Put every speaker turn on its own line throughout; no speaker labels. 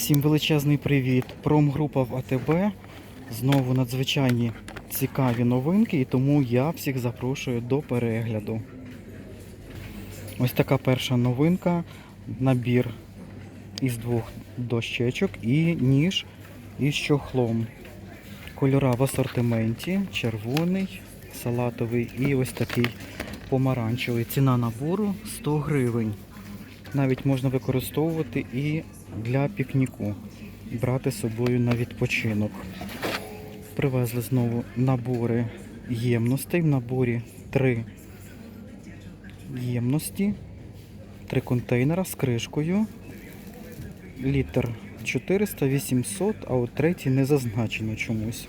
Всім величезний привіт! Промгрупа в АТБ. Знову надзвичайні цікаві новинки, і тому я всіх запрошую до перегляду. Ось така перша новинка. Набір із двох дощечок і ніж із чохлом. Кольора в асортименті, червоний, салатовий і ось такий помаранчевий. Ціна набору 100 гривень. Навіть можна використовувати і для пікніку, брати з собою на відпочинок. Привезли знову набори ємностей. В наборі три ємності, три контейнера з кришкою. Літр 400, 800, а от третій не зазначено чомусь.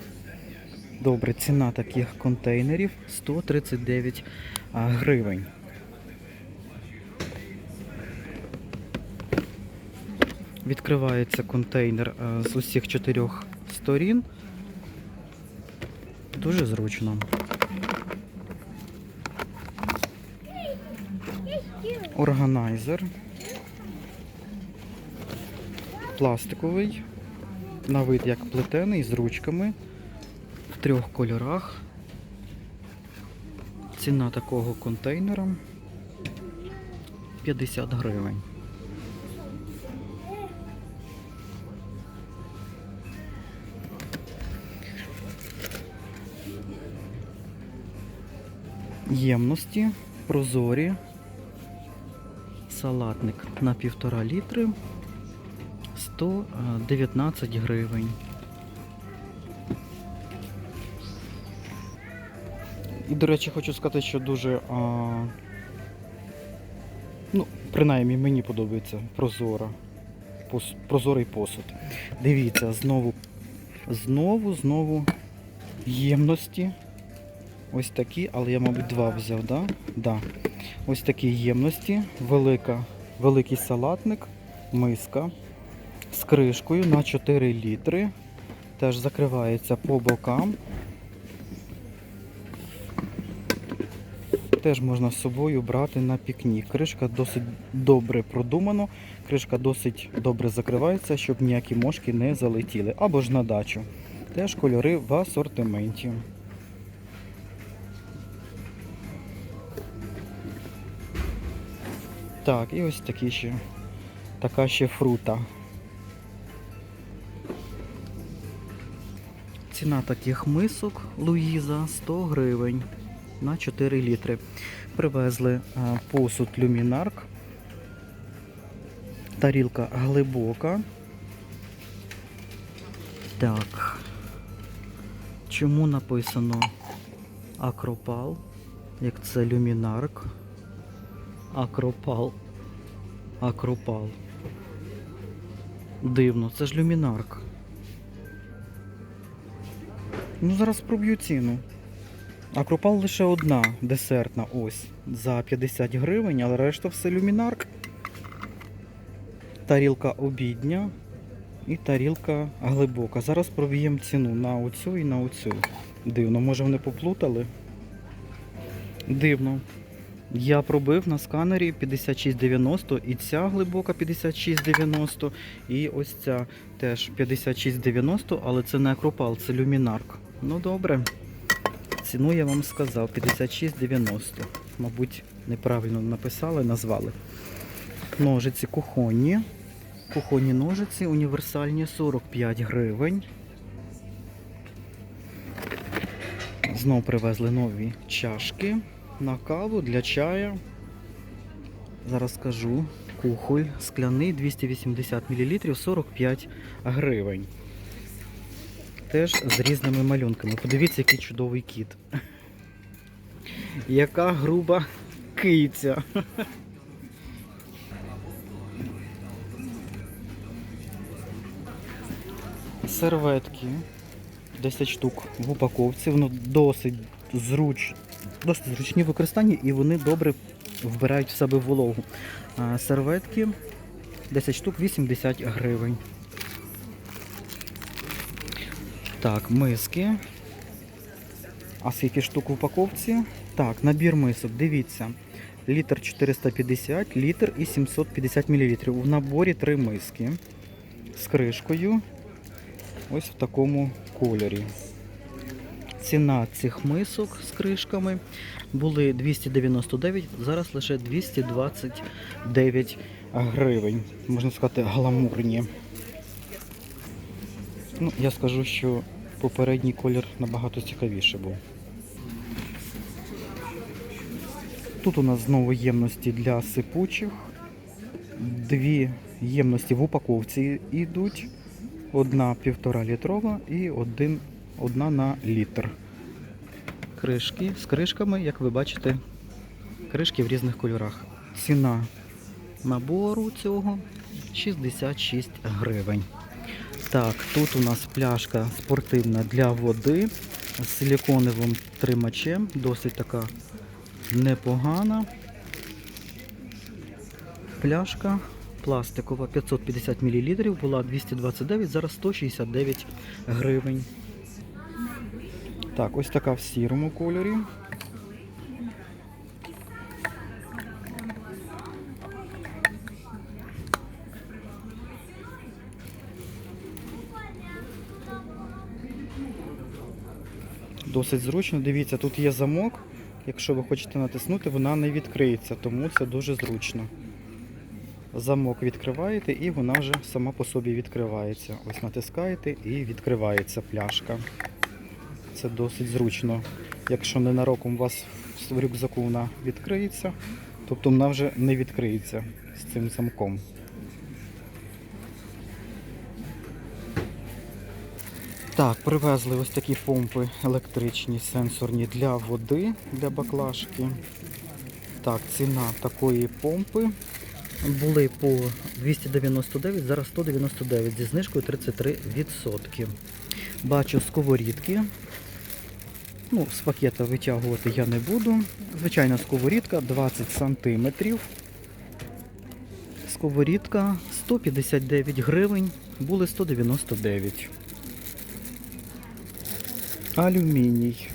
Добре, ціна таких контейнерів 139 гривень. Відкривається контейнер е, з усіх чотирьох сторін. Дуже зручно. Органайзер. Пластиковий. На вид як плетений з ручками. В трьох кольорах. Ціна такого контейнера 50 гривень. Ємності, прозорі, салатник на півтора літри, 119 гривень. І, до речі, хочу сказати, що дуже, а, ну, принаймні мені подобається прозора, пос, прозорий посуд. Дивіться, знову, знову, знову ємності. Ось такі, але я, мабуть, два взяв, да? Да. Ось такі ємності, велика, великий салатник, миска з кришкою на 4 літри. Теж закривається по бокам. Теж можна з собою брати на пікнік. Кришка досить добре продумано, кришка досить добре закривається, щоб ніякі мошки не залетіли. Або ж на дачу. Теж кольори в асортименті. Так, і ось такі ще. Така ще фрута. Ціна таких мисок Луїза 100 гривень на 4 літри. Привезли посуд люмінарк. Тарілка глибока. Так. Чому написано Акропал? Як це люмінарк? Акропал. Акропал. Дивно, це ж люмінарк. Ну, зараз проб'ю ціну. Акропал лише одна десертна ось за 50 гривень, але решта все люмінарк. Тарілка обідня і тарілка глибока. Зараз проб'ємо ціну на оцю і на оцю. Дивно, може вони поплутали? Дивно. Я пробив на сканері 5690 і ця глибока 5690, і ось ця теж 5690, але це не акропал, це люмінарк. Ну добре. Ціну я вам сказав 5690. Мабуть, неправильно написали, назвали. Ножиці кухонні. Кухонні ножиці універсальні 45 гривень. Знову привезли нові чашки на каву для чаю. Зараз скажу. Кухоль скляний 280 мл 45 гривень. Теж з різними малюнками. Подивіться, який чудовий кіт. Яка груба киця. Серветки. 10 штук в упаковці. Воно досить зруч, досить зручні в використанні і вони добре вбирають в себе вологу. Серветки 10 штук 80 гривень. Так, миски. А скільки штук в упаковці? Так, набір мисок, дивіться. Літр 450, літр і 750 мл. В наборі три миски. з кришкою. Ось в такому кольорі. Ціна цих мисок з кришками були 299, зараз лише 229 гривень. Можна сказати, гламурні. Ну, я скажу, що попередній колір набагато цікавіше був. Тут у нас знову ємності для сипучих. Дві ємності в упаковці йдуть. Одна півтора літрова і один, одна на літр. Кришки з кришками, як ви бачите, кришки в різних кольорах. Ціна набору цього 66 гривень. Так, тут у нас пляшка спортивна для води з силіконовим тримачем, досить така непогана. Пляшка пластикова 550 мл, була 229, зараз 169 гривень. Так, ось така в сірому кольорі. Досить зручно. Дивіться, тут є замок. Якщо ви хочете натиснути, вона не відкриється, тому це дуже зручно. Замок відкриваєте і вона вже сама по собі відкривається. Ось натискаєте і відкривається пляшка. Це досить зручно. Якщо ненароком у вас рюкзаку вона відкриється, тобто вона вже не відкриється з цим замком. Так, привезли ось такі помпи електричні, сенсорні для води, для баклажки. Так, ціна такої помпи були по 299, зараз 199 зі знижкою 33%. Бачу сковорідки. Ну, з пакета витягувати я не буду. Звичайна сковорідка 20 см. Сковорідка 159 гривень, були 199. Алюміній.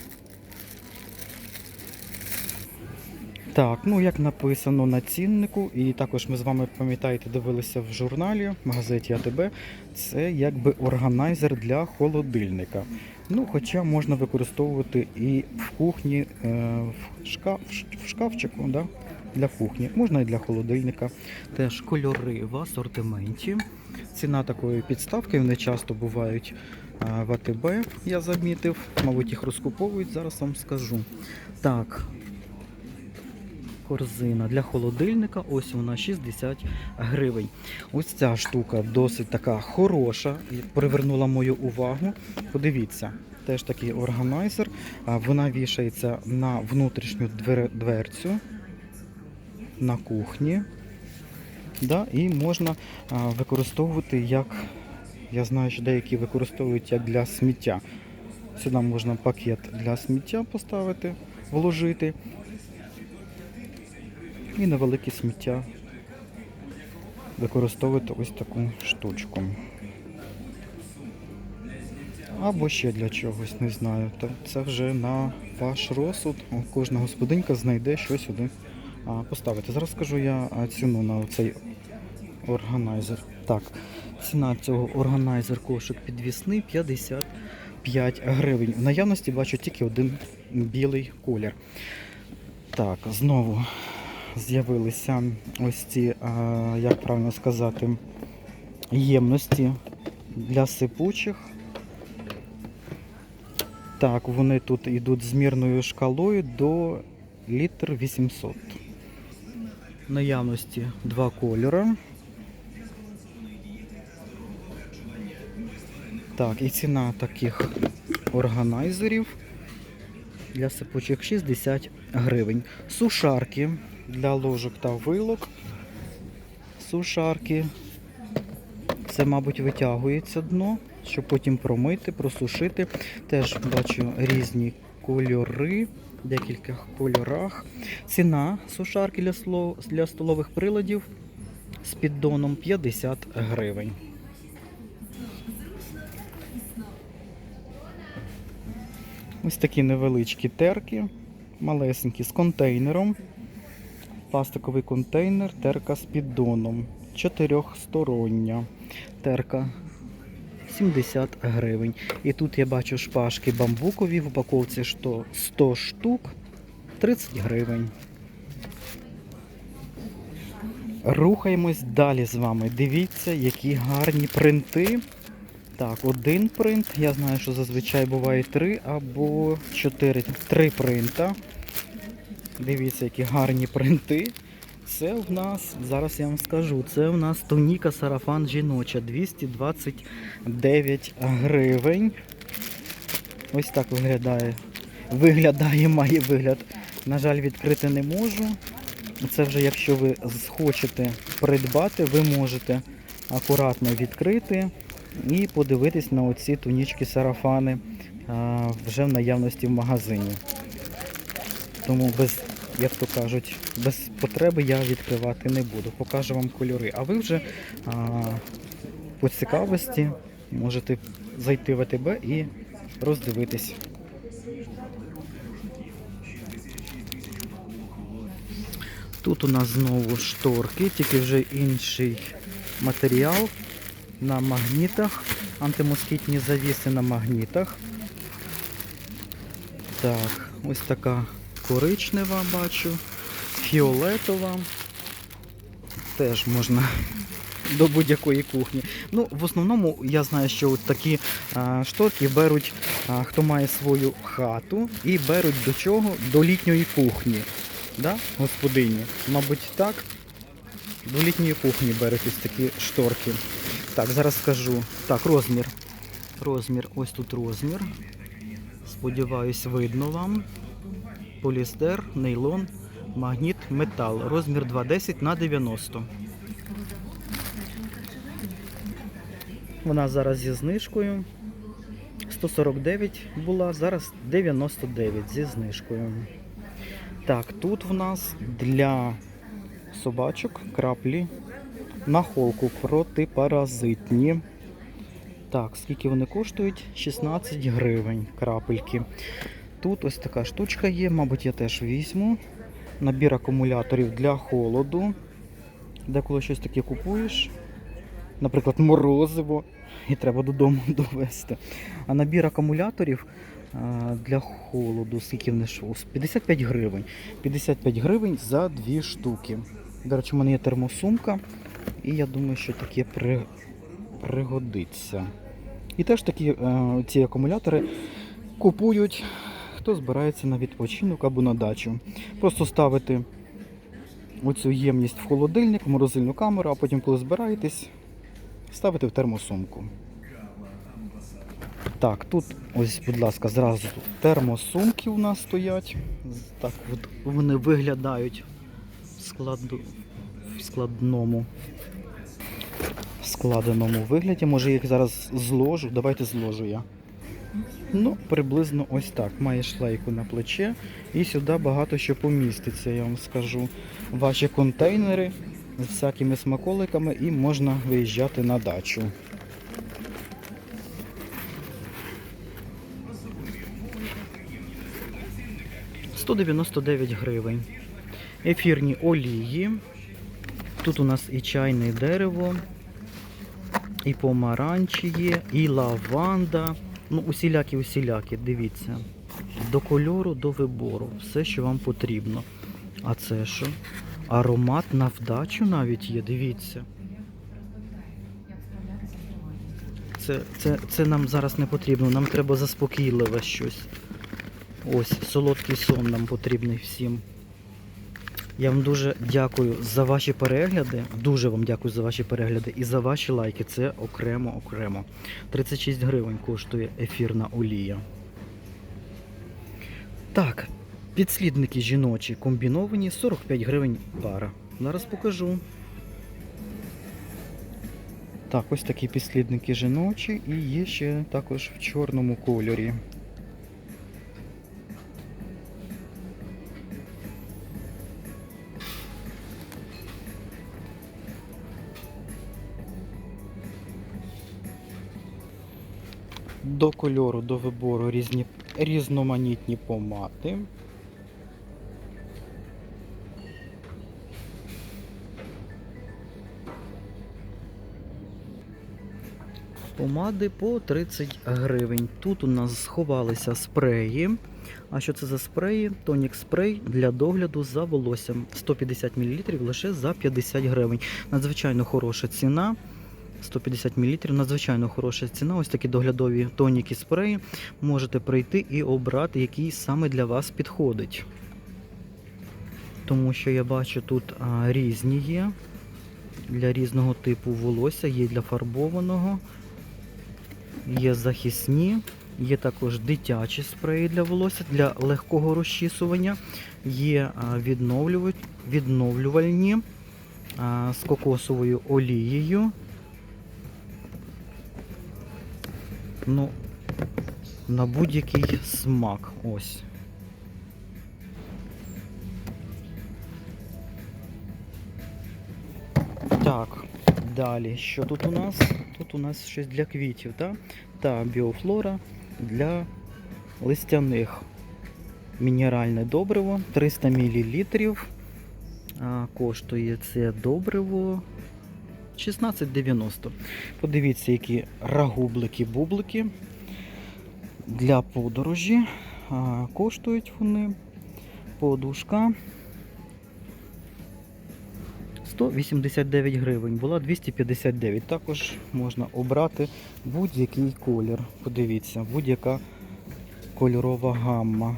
Так, ну як написано на ціннику, і також ми з вами пам'ятаєте, дивилися в журналі, в газеті АТБ, це якби органайзер для холодильника. Ну, хоча можна використовувати і в кухні, е, в, шкаф, в шкафчику, да? для кухні, можна і для холодильника. Теж кольори в асортименті. Ціна такої підставки, вони часто бувають в АТБ, я замітив. Мабуть, їх розкуповують, зараз вам скажу. Так, корзина для холодильника, ось вона 60 гривень. Ось ця штука досить така хороша, привернула мою увагу. Подивіться, теж такий органайзер. Вона вішається на внутрішню двер- дверцю на кухні. Да, і можна використовувати як, я знаю, що деякі використовують як для сміття. Сюди можна пакет для сміття поставити, вложити. І невелике сміття використовувати ось таку штучку. Або ще для чогось, не знаю. Це вже на ваш розсуд. Кожна господинька знайде що сюди поставити. Зараз скажу я ціну на цей органайзер. Так, ціна цього органайзер кошик підвісний 55 гривень. В наявності бачу тільки один білий колір. Так, знову з'явилися ось ці, як правильно сказати, ємності для сипучих. Так, вони тут йдуть з мірною шкалою до літр 800. Наявності два кольори. Так, і ціна таких органайзерів для сипучих 60 гривень. Сушарки для ложок та вилок. Сушарки. Це, мабуть, витягується дно, щоб потім промити, просушити. Теж бачу різні кольори, в декількох кольорах. Ціна сушарки для, для столових приладів з піддоном 50 гривень. Ось такі невеличкі терки, малесенькі з контейнером. Пластиковий контейнер, терка з піддоном. Чотирьохстороння. терка 70 гривень. І тут я бачу шпажки бамбукові в упаковці що 100 штук 30 гривень. Рухаємось далі з вами. Дивіться, які гарні принти. Так, один принт. Я знаю, що зазвичай буває три або чотири. Три принта. Дивіться, які гарні принти. Це в нас, зараз я вам скажу, це в нас туніка сарафан жіноча 229 гривень. Ось так виглядає. Виглядає, має вигляд. На жаль, відкрити не можу. Це вже якщо ви хочете придбати, ви можете акуратно відкрити і подивитись на оці тунічки сарафани вже в наявності в магазині. Тому без, як то кажуть, без потреби я відкривати не буду. Покажу вам кольори. А ви вже а, по цікавості можете зайти в АТБ і роздивитись. Тут у нас знову шторки, тільки вже інший матеріал на магнітах, антимоскітні завіси на магнітах. Так, ось така коричнева бачу, фіолетова. Теж можна до будь-якої кухні. Ну, в основному я знаю, що от такі а, шторки беруть, а, хто має свою хату, і беруть до чого? До літньої кухні. Да, господині? Мабуть, так. До літньої кухні беруть ось такі шторки. Так, зараз скажу. Так, розмір. Розмір, ось тут розмір. Сподіваюсь, видно вам. Полістер, нейлон, магніт, метал. Розмір 210 на 90. Вона зараз зі знижкою. 149 була, зараз 99 зі знижкою. Так, тут в нас для собачок краплі на холку протипаразитні. Так, скільки вони коштують? 16 гривень крапельки. Тут ось така штучка є, мабуть, я теж візьму. Набір акумуляторів для холоду. Деколи щось таке купуєш, наприклад, морозиво, і треба додому довести. А набір акумуляторів для холоду, скільки вони йшов? 55 гривень. 55 гривень за дві штуки. До речі, у мене є термосумка, і я думаю, що таке при... пригодиться. І теж такі е, ці акумулятори купують, хто збирається на відпочинок або на дачу. Просто ставити оцю ємність в холодильник, в морозильну камеру, а потім, коли збираєтесь, ставити в термосумку. Так, тут ось, будь ласка, зразу термосумки у нас стоять. Так, от вони виглядають в, складу, в складному в складеному вигляді. Може їх зараз зложу. Давайте зложу я. Ну, приблизно ось так. Має шлейку на плече і сюди багато що поміститься, я вам скажу. Ваші контейнери з всякими смаколиками і можна виїжджати на дачу. «199 гривень. Ефірні олії. Тут у нас і чайне дерево, і помаранчі є, і лаванда. Ну, усілякі, усілякі, дивіться. До кольору, до вибору. Все, що вам потрібно. А це що? Аромат на вдачу навіть є, дивіться. Це, це, це нам зараз не потрібно, нам треба заспокійливе щось. Ось, солодкий сон нам потрібний всім. Я вам дуже дякую за ваші перегляди. Дуже вам дякую за ваші перегляди і за ваші лайки. Це окремо окремо. 36 гривень коштує ефірна олія. Так, підслідники жіночі комбіновані 45 гривень пара. Зараз покажу. Так, ось такі підслідники жіночі і є ще також в чорному кольорі. До кольору, до вибору різні, різноманітні помади. Помади по 30 гривень. Тут у нас сховалися спреї. А що це за спреї? Тонік спрей для догляду за волоссям. 150 мл лише за 50 гривень. Надзвичайно хороша ціна. 150 мл, надзвичайно хороша ціна. Ось такі доглядові тоніки спреї. Можете прийти і обрати, який саме для вас підходить. Тому що я бачу, тут а, різні є. Для різного типу волосся, є для фарбованого, є захисні, є також дитячі спреї для волосся, для легкого розчісування, є відновлювальні з кокосовою олією. Ну, на будь-який смак. Ось. Так, далі. Що тут у нас? Тут у нас щось для квітів, так? Та біофлора для листяних. Мінеральне добриво 300 мл. Коштує це добриво 16,90. Подивіться, які рагублики-бублики для подорожі. Коштують вони подушка 189 гривень, була 259. Також можна обрати будь-який колір. Подивіться, будь-яка кольорова гамма.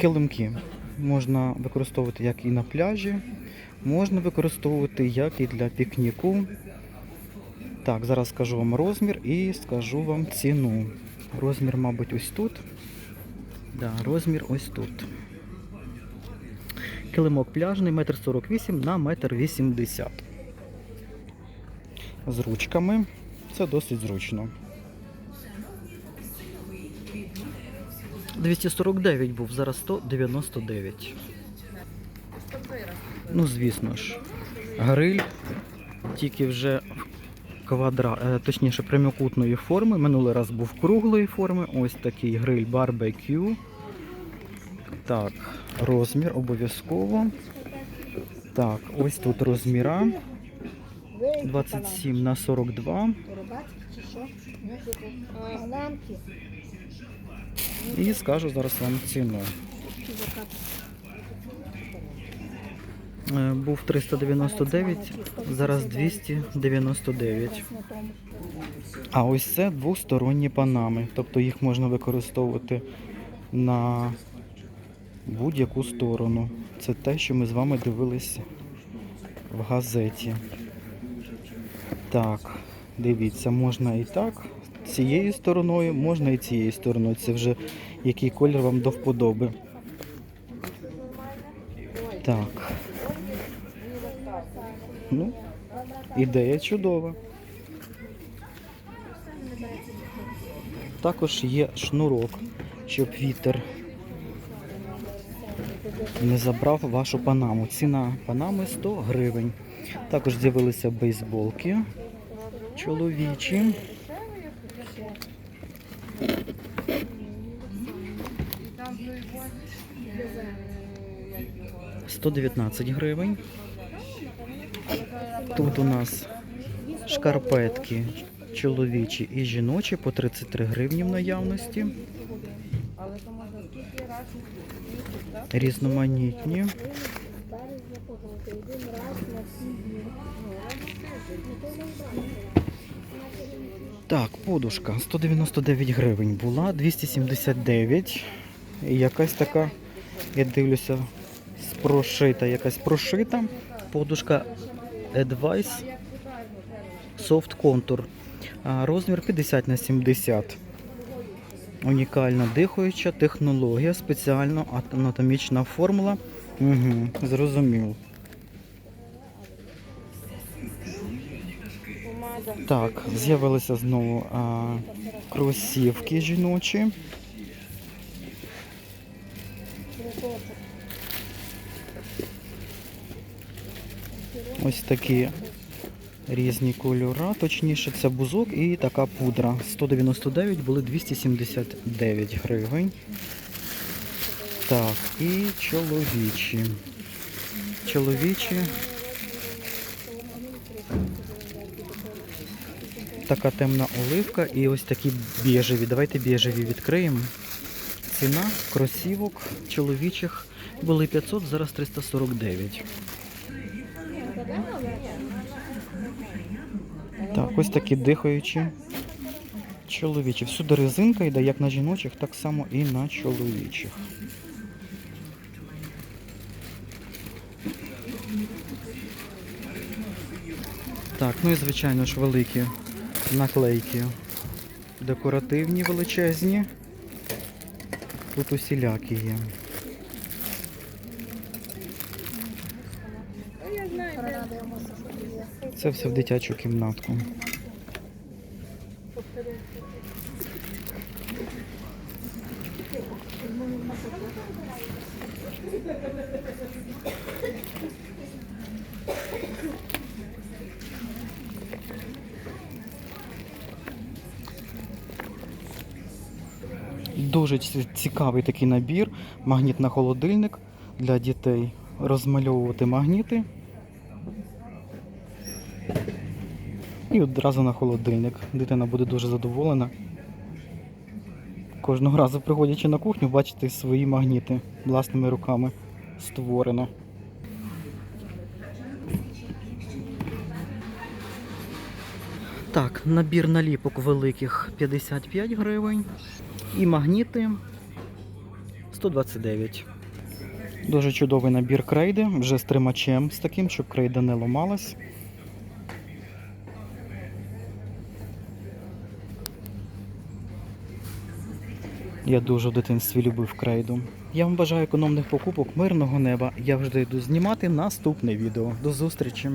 Килимки можна використовувати як і на пляжі, можна використовувати як і для пікніку. Так, зараз скажу вам розмір і скажу вам ціну. Розмір, мабуть, ось тут. Да, розмір ось тут. Килимок пляжний 1,48 м на 1,80 м. З ручками. Це досить зручно. 249 був, зараз 199. Ну, звісно ж, гриль тільки вже квадра, е, точніше прямокутної форми. Минулий раз був круглої форми. Ось такий гриль барбекю. Так, розмір обов'язково. Так, ось тут розміра 27 на 42. І скажу зараз вам ціну. Е, Був 399, зараз 299. А ось це двосторонні панами. Тобто їх можна використовувати на будь-яку сторону. Це те, що ми з вами дивились в газеті. Так, дивіться, можна і так, цією стороною, можна і цією стороною. Це вже який колір вам до вподоби. Так. Ну, ідея чудова. Також є шнурок, щоб вітер не забрав вашу панаму. Ціна панами 100 гривень. Також з'явилися бейсболки чоловічі. Сто дев'ятнадцять гривень. Тут у нас шкарпетки чоловічі і жіночі по 33 гривні в наявності. Різноманітні. Подушка 199 гривень була, 279. І якась така, я дивлюся, прошита, якась прошита. Подушка Advice Soft Contour. Розмір 50 на 70. Унікальна дихаюча технологія, спеціальна анатомічна формула. Угу, зрозумів. Так, з'явилися знову а, кросівки жіночі. Ось такі Різні кольора, точніше, це бузок і така пудра. 199 були 279 гривень. Так, і чоловічі. Чоловічі. Така темна оливка і ось такі біжеві. Давайте біжеві відкриємо. Ціна кросівок чоловічих були 500, зараз 349. Так, ось такі дихаючі. Чоловічі. Всюди резинка йде як на жіночих, так само і на чоловічих. Так, ну і звичайно ж великі наклейки. Декоративні величезні. Тут усілякі є. Це все в дитячу кімнатку. Дуже цікавий такий набір. Магніт на холодильник для дітей. Розмальовувати магніти. І одразу на холодильник. Дитина буде дуже задоволена. Кожного разу, приходячи на кухню, бачити свої магніти власними руками створено. Так, набір наліпок великих 55 гривень. І магніти 129. Дуже чудовий набір крейди, вже з тримачем з таким, щоб крейда не ламалась. Я дуже в дитинстві любив крейду. Я вам бажаю економних покупок, мирного неба. Я вже йду знімати наступне відео. До зустрічі!